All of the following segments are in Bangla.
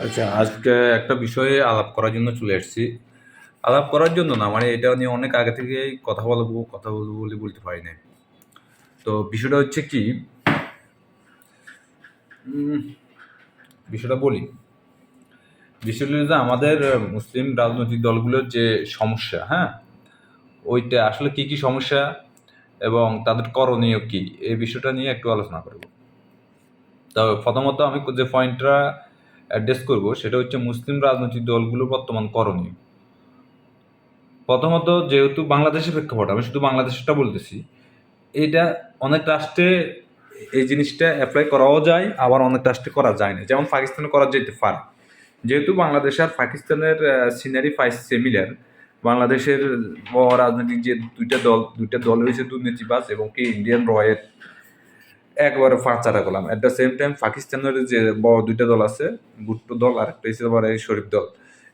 আচ্ছা আজকে একটা বিষয়ে আলাপ করার জন্য চলে এসেছি। আলাপ করার জন্য না মানে এটা নিয়ে অনেক আগে থেকেই কথা বলব কথা বলব বলে বলতে পারি না তো বিষয়টা হচ্ছে কি? বিষয়টা বলি। বিষয়টা যে আমাদের মুসলিম রাজনৈতিক দলগুলোর যে সমস্যা হ্যাঁ? ওইটা আসলে কি কি সমস্যা এবং তাদের করণীয় কি? এই বিষয়টা নিয়ে একটু আলোচনা করব। তো প্রথমত আমি যে পয়েন্টটা অ্যাড্রেস করব, সেটা হচ্ছে মুসলিম রাজনৈতিক দলগুলো বর্তমান করণীয়। প্রথমত, যেহেতু বাংলাদেশের প্রেক্ষাপট, আমি শুধু বাংলাদেশটা বলতেছি, এটা অনেক রাষ্ট্রে এই জিনিসটা অ্যাপ্লাই করাও যায়, আবার অনেক রাষ্ট্রে করা যায় না। যেমন পাকিস্তানে করা যেতে পারে। যেহেতু বাংলাদেশ আর পাকিস্তানের সিনারি ফাইস সিমিলার বাংলাদেশের রাজনৈতিক যে দুইটা দল দুইটা দল হয়েছে দুর্নীতিবাজ এবং কি ইন্ডিয়ান রয়ের একবারে ফাঁচাটা করলাম অ্যাট দ্য সেম টাইম পাকিস্তানের যে বড় দুইটা দল আছে ভুট্টো দল আর একটা হচ্ছে আবার এই শরীফ দল।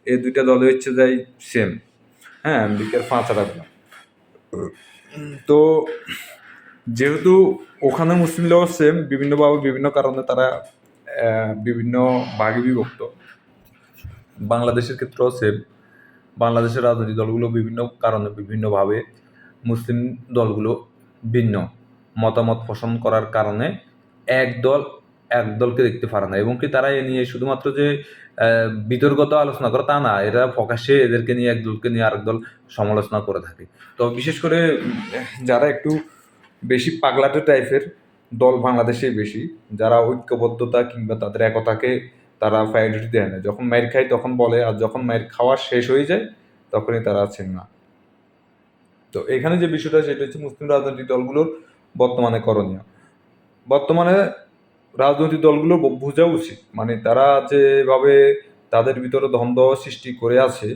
এই দুইটা দল হচ্ছে যাই সেম হ্যাঁ আমেরিকার ফাঁচাটা করলাম তো যেহেতু ওখানে মুসলিমরাও সেম বিভিন্নভাবে বিভিন্ন কারণে তারা বিভিন্ন ভাগে বিভক্ত। বাংলাদেশের ক্ষেত্রেও সেম বাংলাদেশের রাজনৈতিক দলগুলো বিভিন্ন কারণে বিভিন্নভাবে মুসলিম দলগুলো ভিন্ন। মতামত পোষণ করার কারণে এক দল এক দলকে দেখতে পারে না। এবং কি তারা এ নিয়ে শুধুমাত্র যে বিতর্কত আলোচনা করে তা না, এরা প্রকাশ্যে এদেরকে নিয়ে, এক দলকে নিয়ে আরেক দল সমালোচনা করে থাকে। তো বিশেষ করে, যারা একটু বেশি পাগলাটে টাইপের দল বাংলাদেশেই বেশি, যারা ঐক্যবদ্ধতা কিংবা তাদের একতাকে তারা প্রায়োরিটি দেয় না। যখন মায়ের খায় তখন বলে, আর যখন মায়ের খাওয়া শেষ হয়ে যায় তখনই তারা আছেন না। তো এখানে যে বিষয়টা, সেটা হচ্ছে মুসলিম রাজনৈতিক দলগুলোর বর্তমানে করণীয়। বর্তমানে রাজনৈতিক দলগুলো বোঝা উচিত। মানে তারা যেভাবে তাদের ভিতরে দ্বন্দ্ব সৃষ্টি করে আছে,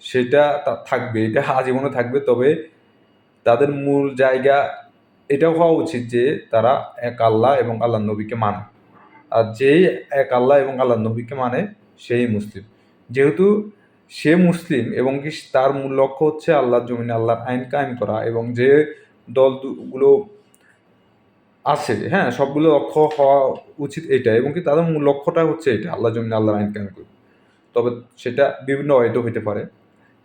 সেটা থাকবে, এটা আজীবনে থাকবে। তবে তাদের মূল জায়গা এটাও হওয়া উচিত যে তারা এক আল্লাহ এবং আল্লাহ নবীকে মানে। আর যেই এক আল্লাহ এবং আল্লাহ নবীকে মানে সেই মুসলিম। যেহেতু সে মুসলিম এবং কি তার মূল লক্ষ্য হচ্ছে আল্লাহর জমিনে আল্লাহর আইন কায়েম করা এবং যে দলগুলো আছে হ্যাঁ সবগুলো লক্ষ্য হওয়া উচিত এটা এবং কি তাদের মূল লক্ষ্যটা হচ্ছে এটা, আল্লাহ জমিন আল্লাহর আইন কায়েম করা তবে সেটা বিভিন্ন ওয়েতে হতে পারে।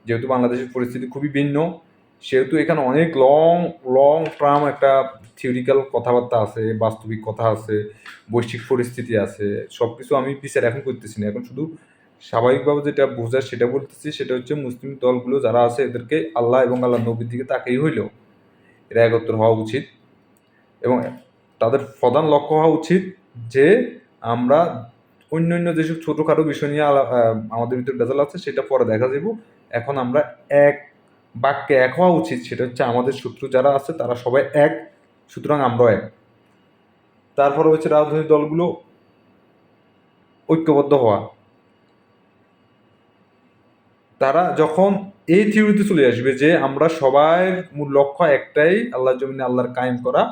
যেহেতু বাংলাদেশের পরিস্থিতি খুবই ভিন্ন, সেহেতু এখানে অনেক লং লং টার্ম একটা থিওরিক্যাল কথাবার্তা আছে, বাস্তবিক কথা আছে, বৈশ্বিক পরিস্থিতি আছে সব কিছু আমি বিচার এখন করতেছি না। এখন শুধু স্বাভাবিকভাবে যেটা বোঝার সেটা বলতেছি, সেটা হচ্ছে মুসলিম দলগুলো যারা আছে এদেরকে আল্লাহ এবং আল্লাহ নবীর দিকে তাকেই হইল এরা একত্র হওয়া উচিত এবং তাদের প্রধান লক্ষ্য হওয়া উচিত যে আমরা অন্য অন্য যেসব ছোটোখাটো বিষয় নিয়ে আমাদের ভিতরে ভেজাল আছে, সেটা পরে দেখা যাব এখন আমরা এক বাক্যে এক হওয়া উচিত, সেটা হচ্ছে আমাদের শত্রু যারা আছে, তারা সবাই এক, সুতরাং আমরাও এক। তারপরে হচ্ছে রাজনৈতিক দলগুলো ঐক্যবদ্ধ হওয়া। তারা যখন এই থিওরিতে চলে আসবে যে আমরা সবাই মূল লক্ষ্য একটাই, আল্লাহর জমিনে আল্লাহর কায়েম করা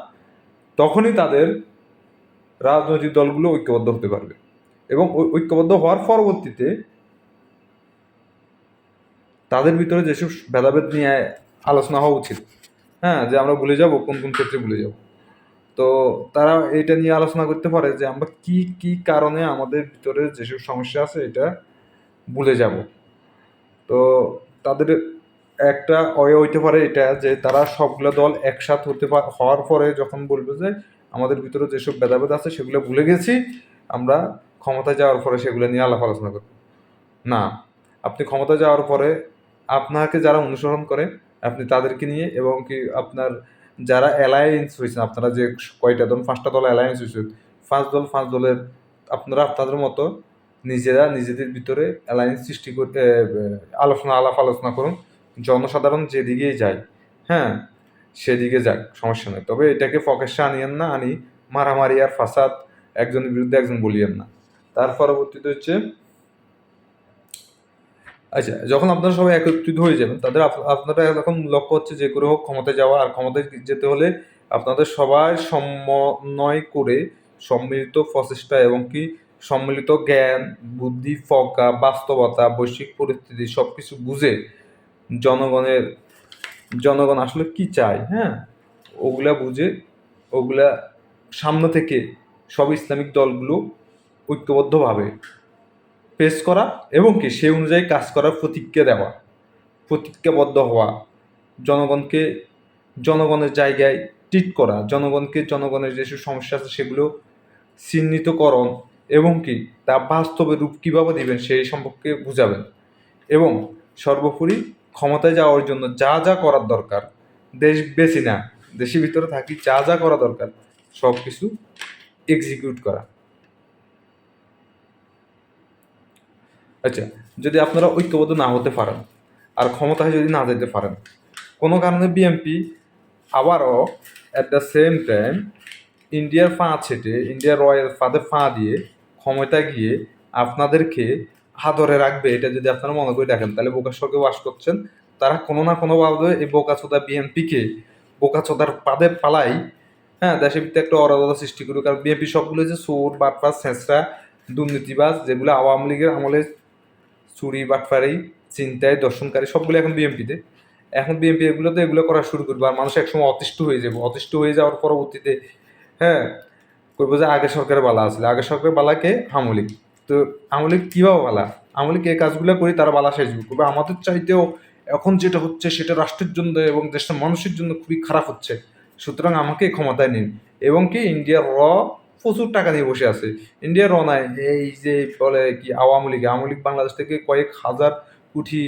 তখনই তাদের রাজনৈতিক দলগুলো ঐক্যবদ্ধ হতে পারবে। এবং ঐক্যবদ্ধ হওয়ার পরবর্তীতে তাদের ভিতরে যেসব ভেদাভেদ নিয়ে আলোচনা হওয়া উচিত হ্যাঁ যে আমরা ভুলে যাব, কোন কোন ক্ষেত্রে ভুলে যাব। তো তারা এটা নিয়ে আলোচনা করতে পারে যে আমরা কি কি কারণে আমাদের ভিতরে যেসব সমস্যা আছে, এটা ভুলে যাব। তো তাদের একটা অয়ে হইতে পারে এটা, যে তারা সবগুলো দল একসাথ হতে হওয়ার পরে যখন বলবে যে আমাদের ভিতরে যেসব ভেদাভেদ আছে সেগুলো ভুলে গেছি, আমরা ক্ষমতায় যাওয়ার পরে সেগুলো নিয়ে আলাপ আলোচনা করব। না, আপনি ক্ষমতায় যাওয়ার পরে আপনাকে যারা অনুসরণ করে, আপনি তাদেরকে নিয়ে এবং কি আপনার যারা অ্যালায়েন্স হয়েছেন, আপনারা যে কয়টা দল, পাঁচটা দল অ্যালায়েন্স হয়েছে, পাঁচ দল পাঁচ দলের আপনারা আপনাদের মতো নিজেরা নিজেদের ভিতরে অ্যালায়েন্স সৃষ্টি করতে আলোচনা আলাপ আলোচনা করুন। জনসাধারণ যেদিকেই যায় হ্যাঁ সেদিকে যাক, সমস্যা নেই। তবে এটাকে ফকেশে আনিয়েন না, আনি মারামারি আর ফাসাদ, একজনের বিরুদ্ধে একজন বলিয়েন না। তার পরবর্তীতে হচ্ছে আচ্ছা যখন আপনারা সবাই একত্রিত হয়ে যাবেন, তাদের আপনারা এখন লক্ষ্য হচ্ছে যে করে হোক ক্ষমতায় যাওয়া আর ক্ষমতায় যেতে হলে আপনাদের সবাই সমন্বয় করে সম্মিলিত প্রচেষ্টা এবং কি সম্মিলিত জ্ঞান, বুদ্ধি, ফকা, বাস্তবতা, বৈশ্বিক পরিস্থিতি সব কিছু বুঝে জনগণের, জনগণ আসলে কি চায় হ্যাঁ? ওগুলা বুঝে, ওগুলা সামনে থেকে সব ইসলামিক দলগুলো ঐক্যবদ্ধভাবে পেশ করা এবং কি সেই অনুযায়ী কাজ করার প্রতিজ্ঞা দেওয়া, প্রতিজ্ঞাবদ্ধ হওয়া, জনগণকে জনগণের জায়গায় ট্রিট করা, জনগণকে জনগণের যেসব সমস্যা আছে সেগুলো চিহ্নিতকরণ এবং কি তা বাস্তবে রূপ কীভাবে দিবেন সেই সম্পর্কে বুঝাবেন এবং সর্বোপরি ক্ষমতায় যাওয়ার জন্য যা যা করার দরকার, দেশ বেশি না, দেশের ভিতরে থাকি যা যা করা দরকার, সব কিছু এক্সিকিউট করা। আচ্ছা যদি আপনারা ঐক্যবদ্ধ না হতে পারেন আর ক্ষমতায় যদি না যেতে পারেন, কোনো কারণে বিএনপি আবারও অ্যাট দ্য সেম টাইম ইন্ডিয়ার ফা ছেটে ইন্ডিয়ার রয়্যাল ফাঁদে ফা দিয়ে ক্ষমতা গিয়ে আপনাদেরকে হাতরে রাখবে, এটা যদি আপনারা মনে করে দেখেন, তাহলে বোকার সঙ্গে বাস করছেন। তারা কোনো না কোনোভাবে এই বোকাচোদা বিএনপিকে, বোকাচোদার পাদে পালাই হ্যাঁ দেশের ভিতরে একটা অরাধতা সৃষ্টি করুক। কারণ বিএনপি সবগুলো যে চোর বাটপাস ছেঁচড়া, দুর্নীতিবাজ, যেগুলো আওয়ামী লীগের আমলে চুরি বাটফারি চিন্তায় দর্শনকারী, সবগুলো এখন বিএনপিতে। এখন বিএনপি এগুলো তো এগুলো করা শুরু করবে আর মানুষ একসময় অতিষ্ঠ হয়ে যাবে। অতিষ্ঠ হয়ে যাওয়ার পরবর্তীতে হ্যাঁ করব যে আগের সরকারের বালা আসলে আগের সরকারের বালাকে আমলিক তো আমলিক কীভাবে বালা? আমলিক এই কাজগুলো করি তারা বালা সেজবে। করবে আমাদের চাইতেও এখন যেটা হচ্ছে সেটা রাষ্ট্রের জন্য এবং দেশের মানুষের জন্য খুবই খারাপ হচ্ছে। সুতরাং আমাকে ক্ষমতায় নিন। এবং কি ইন্ডিয়ার র প্রচুর টাকা দিয়ে বসে আছে। ইন্ডিয়ার র নাই, এই যে বলে কি আওয়ামী লীগ আওয়ামী লীগ বাংলাদেশ থেকে কয়েক হাজার কোটি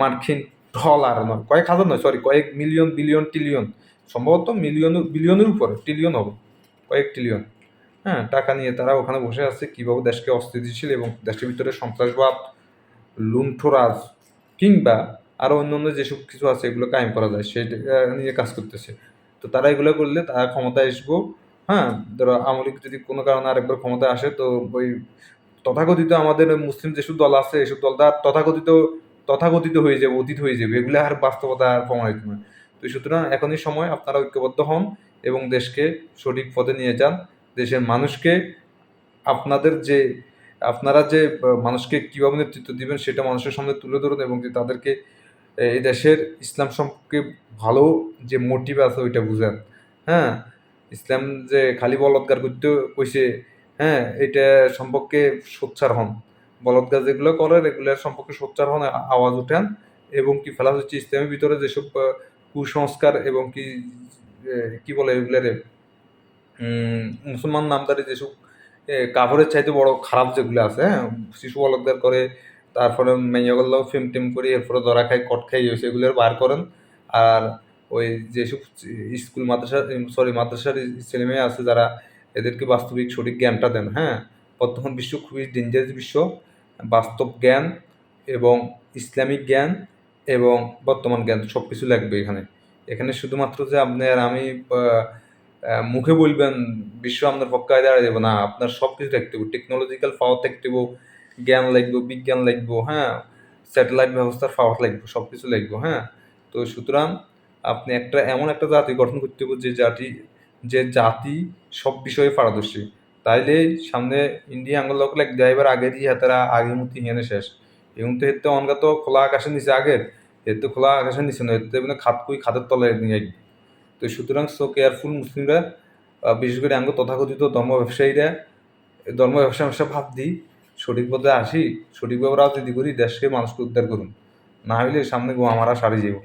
মার্কিন ডলার নয়, কয়েক হাজার নয় সরি কয়েক মিলিয়ন বিলিয়ন ট্রিলিয়ন সম্ভবত মিলিয়ন বিলিয়নের উপরে ট্রিলিয়ন হবে, কয়েক ট্রিলিয়ন হ্যাঁ টাকা নিয়ে তারা ওখানে বসে আছে কীভাবে দেশকে অস্থিতিশীল এবং দেশের ভিতরে সন্ত্রাসবাদ, লুণ্ঠরাজ কিংবা আরও অন্য অন্য যেসব কিছু আছে এগুলো কায়েম করা যায়, সেটা নিয়ে কাজ করতেছে। তো তারা এগুলো করলে তারা ক্ষমতায় আসব হ্যাঁ ধরো আমলিক যদি কোনো কারণে আরেকবার ক্ষমতায় আসে, তো ওই তথাকথিত আমাদের মুসলিম যেসব দল আছে, এসব দল তার তথাকথিত তথাকথিত হয়ে যাবে, অতীত হয়ে যাবে, এগুলো আর বাস্তবতা আর প্রমাণিত নয় তো সুতরাং এখনই সময়, আপনারা ঐক্যবদ্ধ হন এবং দেশকে সঠিক পথে নিয়ে যান। দেশের মানুষকে আপনাদের যে, আপনারা যে মানুষকে কীভাবে নেতৃত্ব দিবেন সেটা মানুষের সামনে তুলে ধরুন এবং যে তাদেরকে এই দেশের ইসলাম সম্পর্কে ভালো যে মোটিভ আছে ওইটা বুঝান। হ্যাঁ? ইসলাম যে খালি বলৎকার করতে কইছে হ্যাঁ এটা সম্পর্কে সোচ্চার হন। বলৎকার যেগুলো করে রেগুলার সম্পর্কে সোচ্চার হন আওয়াজ উঠান এবং কি ফেলা হচ্ছে, ইসলামের ভিতরে যেসব কুসংস্কার এবং কি কি বলে এগুলারে মুসলমান নামদারি যেসব কাপড়ের চাইতে বড় খারাপ যেগুলো আছে হ্যাঁ শিশু বলৎকার করে, তারপরে মেয়েগুলো ফিম টিম করে, এরপরে ধরা খাই কট খাই সেগুলো বার করেন। আর ওই যেসব স্কুল মাদ্রাসা সরি মাদ্রাসার ছেলে মেয়ে আছে যারা, এদেরকে বাস্তবিক সঠিক জ্ঞানটা দেন হ্যাঁ। বর্তমান বিশ্ব খুবই ডেঞ্জারাস বিশ্ব, বাস্তব জ্ঞান এবং ইসলামিক জ্ঞান এবং বর্তমান জ্ঞান সব কিছু লাগবে এখানে। এখানে শুধুমাত্র যে আপনি আর আমি মুখে বলবেন, বিশ্ব আপনার পক্ষে দাঁড়িয়ে দেবো না, আপনার সব কিছু থাকতে হবে। টেকনোলজিক্যাল পাওয়ার থাকতে হবে, জ্ঞান লাগবে, বিজ্ঞান লাগবে হ্যাঁ স্যাটেলাইট ব্যবস্থার পাওয়ার লাগবে সব কিছু লাগবে হ্যাঁ। তো সুতরাং আপনি একটা, এমন একটা জাতি গঠন করতে হবে যে জাতি যে জাতি সব বিষয়ে পারদর্শী। তাইলে সামনে ইন্ডিয়া আঙ্গুল লোক লাগ যাইবার আগে দিয়ে হাতারা আগের মতো হিয়ানে শেষ। এবং তো এতে অনগা তো খোলা আকাশের নিচে আগের এর তো খোলা আকাশের নিচে নয় মানে খাত কুই খাতের তলায় নিয়ে তো সুতরাং সো কেয়ারফুল মুসলিমরা বিশেষ করে আঙ্গ তথাকথিত ধর্ম ব্যবসায়ীরা ধর্ম ব্যবসা ব্যবসা ভাব দিই, সঠিক পথে আসি, সঠিকভাবে রাজনীতি করি, দেশকে মানুষকে উদ্ধার করুন। না হইলে সামনে গো আমারা সারি যাব